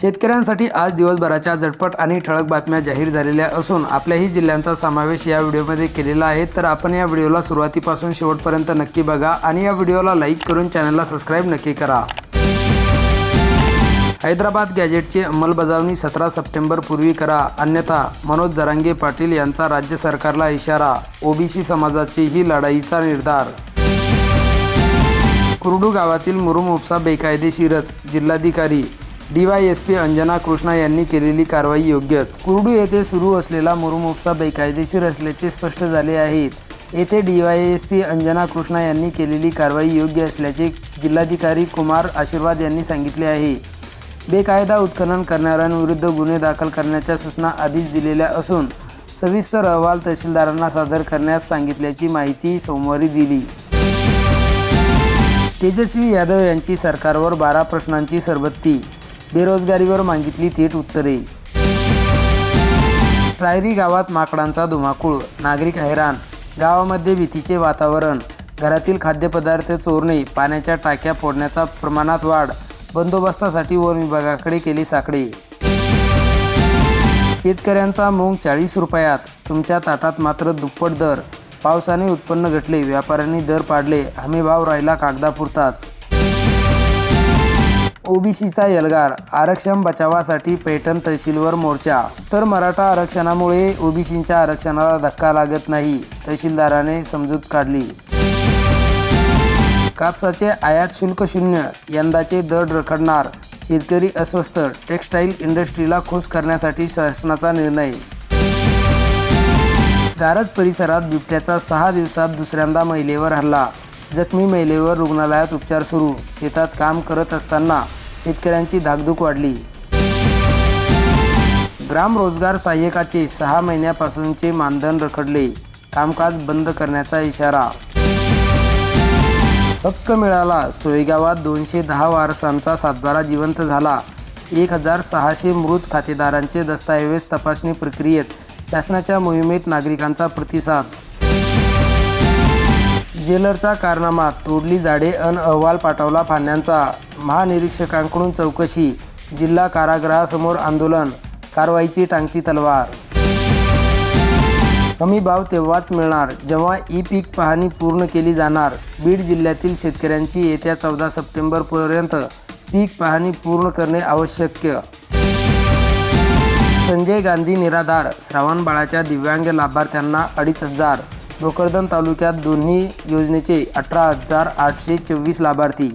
शेतकऱ्यांसाठी आज दिवसभराच्या झटपट आणि ठळक बातम्या जाहीर झालेल्या असून आपल्याही जिल्ह्यांचा समावेश या व्हिडिओमध्ये केलेला आहे. तर आपण या व्हिडिओला सुरुवातीपासून शेवटपर्यंत नक्की बघा आणि या व्हिडिओला लाईक करून चॅनलला सबस्क्राईब नक्की करा. हैदराबाद गॅजेटची अंमलबजावणी सतरा सप्टेंबर पूर्वी करा. अन्यथा मनोज जरांगे पाटील यांचा राज्य सरकारला इशारा ओबीसी समाजाची ही लढाईचा निर्धार. कुरडू गावातील मुरुम उपसा बेकायदेशीरच जिल्हाधिकारी डीवायएसपी अंजना कृष्णा यांनी केलेली कारवाई योग्यच. कुर्डू येथे सुरू असलेला मुरुमोपसा बेकायदेशीर असल्याचे स्पष्ट झाले आहेत येथे डीवायएसपी अंजना कृष्णा यांनी केलेली कारवाई योग्य असल्याचे जिल्हाधिकारी कुमार आशीर्वाद यांनी सांगितले आहे. बेकायदा उत्खनन करणाऱ्यांविरुद्ध गुन्हे दाखल करण्याच्या सूचना आधीच दिलेल्या असून सविस्तर अहवाल तहसीलदारांना सादर करण्यास सांगितल्याची माहिती सोमवारी दिली. तेजस्वी यादव यांची सरकारवर बारा प्रश्नांची सरबत्ती बेरोजगारीवर मागितली थेट उत्तरे. रायरी गावात माकडांचा धुमाकूळ नागरिक हैराण गावामध्ये भीतीचे वातावरण घरातील खाद्यपदार्थ चोरणे पाण्याच्या टाक्या फोडण्याचा प्रमाणात वाढ बंदोबस्तासाठी वन विभागाकडे केली साकडे. शेतकऱ्यांचा मूग चाळीस रुपयात तुमच्या ताटात मात्र दुप्पट दर. पावसाने उत्पन्न घटले व्यापाऱ्यांनी दर पाडले हमीभाव राहिला कागदापुरताच ओबीसीचा एल्गार. आरक्षण बचावासाठी पैठण तहसीलवर मोर्चा. तर मराठा आरक्षणामुळे ओबीसींच्या आरक्षणाला धक्का लागत नाही तहसीलदाराने समजूत काढली. कापसाचे आयात शुल्क शून्य यंदाचे दर रखडणार. शेतकरी अस्वस्थ टेक्स्टाईल इंडस्ट्रीला खुश करण्यासाठी शासनाचा निर्णय. गारज परिसरात बिबट्याचा सहा दिवसात दुसऱ्यांदा महिलेवर हल्ला. जखमी महिलेवर रुग्णालयात उपचार सुरू. शेतात काम करत असताना शेतकऱ्यांची धाकधूक वाढली. ग्राम रोजगार सहाय्यकाचे सहा महिन्यापासूनचे मानधन रखडले. कामकाज बंद करण्याचा इशारा. हक्क मिळाला. सोयगावात दोनशे दहा वारसांचा सातबारा जिवंत झाला. एक हजार सहाशे मृत खातेदारांचे दस्तऐवज तपासणी प्रक्रियेत शासनाच्या मोहिमेत नागरिकांचा प्रतिसाद ज्वेलरचा कारनामा तोडली झाडे अन अहवाल पाठवला फांद्यांचा. महानिरीक्षकांकडून चौकशी जिल्हा कारागृहासमोर आंदोलन कारवाईची टांगती तलवार. कमी भाव तेव्हाच मिळणार जेव्हा ई पीक पाहणी पूर्ण केली जाणार. बीड जिल्ह्यातील शेतकऱ्यांची येत्या चौदा सप्टेंबरपर्यंत पीक पाहणी पूर्ण करणे आवश्यक. संजय गांधी निराधार श्रावण बाळाच्या दिव्यांग लाभार्थ्यांना अडीच हजार. भोकरदन तालुक्यात दोन्ही योजनेचे अठरा हजार आठशे चोवीस लाभार्थी.